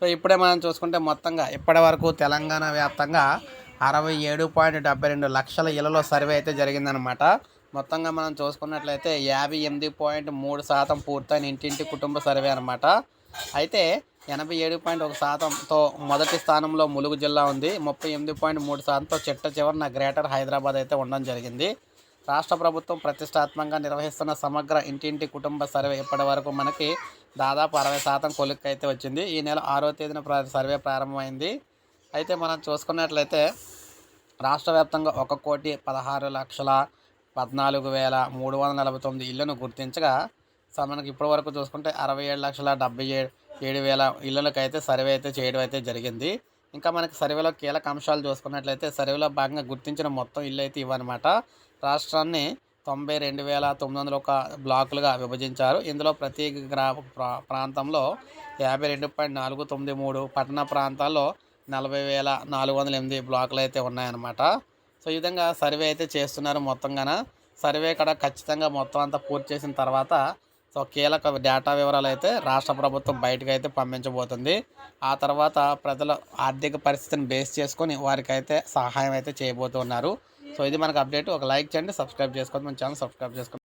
So ఇప్పుడే మనం చూసుకుంటే మొత్తంగా ఇప్పటి వరకు తెలంగాణ వ్యాప్తంగా అరవై ఏడు పాయింట్ డెబ్బై రెండు లక్షల ఇళ్ళలో సర్వే అయితే జరిగిందనమాట మొత్తంగా మనం చూసుకున్నట్లయితే యాభై ఎనిమిది పాయింట్ మూడు శాతం పూర్తయిన ఇంటింటి కుటుంబ సర్వే అనమాట అయితే ఎనభై ఏడు పాయింట్ ఒక శాతంతో మొదటి స్థానంలో ములుగు జిల్లా ఉంది. ముప్పై ఎనిమిది పాయింట్ మూడు శాతంతో చిట్ట చివరిన గ్రేటర్ హైదరాబాద్ అయితే ఉండడం జరిగింది. రాష్ట్ర ప్రభుత్వం ప్రతిష్టాత్మకంగా నిర్వహిస్తున్న సమగ్ర ఇంటింటి కుటుంబ సర్వే ఇప్పటి వరకు మనకి దాదాపు అరవై శాతం కొలిక్ అయితే వచ్చింది. ఈ నెల ఆరో తేదీన ప్ర- సర్వే ప్రారంభమైంది. అయితే మనం చూసుకున్నట్లయితే రాష్ట్ర వ్యాప్తంగా ఒక కోటి పదహారు లక్షల పద్నాలుగు వేల మూడు వందల నలభై తొమ్మిది ఇళ్ళను గుర్తించగా సో మనకి ఇప్పటి వరకు చూసుకుంటే అరవై ఏడు లక్షల డెబ్బై ఏడు ఏడు వేల ఇళ్ళకి సర్వే అయితే చేయడం అయితే జరిగింది. ఇంకా మనకి సర్వేలో కీలక అంశాలు చూసుకున్నట్లయితే సర్వేలో భాగంగా గుర్తించిన మొత్తం ఇల్లు అయితే ఇవన్నమాట రాష్ట్రాన్ని తొంభై రెండు వేల తొమ్మిది వందల ఒక బ్లాకులుగా విభజించారు. ఇందులో ప్రతి గ్రా ప్రా- ప్రాంతంలో యాభై రెండు పాయింట్ నాలుగు తొమ్మిది మూడు పట్టణ ప్రాంతాల్లో నలభై వేల నాలుగు వందల ఎనిమిది బ్లాకులు అయితే ఉన్నాయన్నమాట. సో ఈ విధంగా సర్వే అయితే చేస్తున్నారు మొత్తంగాన. సర్వే కూడా ఖచ్చితంగా మొత్తం అంతా పూర్తి చేసిన తర్వాత సో కీలక డేటా వివరాలు అయితే రాష్ట్ర ప్రభుత్వం బయటకు అయితే పంపించబోతుంది. ఆ తర్వాత ప్రజల ఆర్థిక పరిస్థితిని బేస్ చేసుకొని వారికి అయితే సహాయం అయితే చేయబోతున్నారు. సో ఇది మనకు అప్డేట్. ఒక లైక్ చేయండి సబ్స్క్రైబ్ చేసుకోండి మన ఛానల్ సబ్స్క్రైబ్ చేసుకోండి.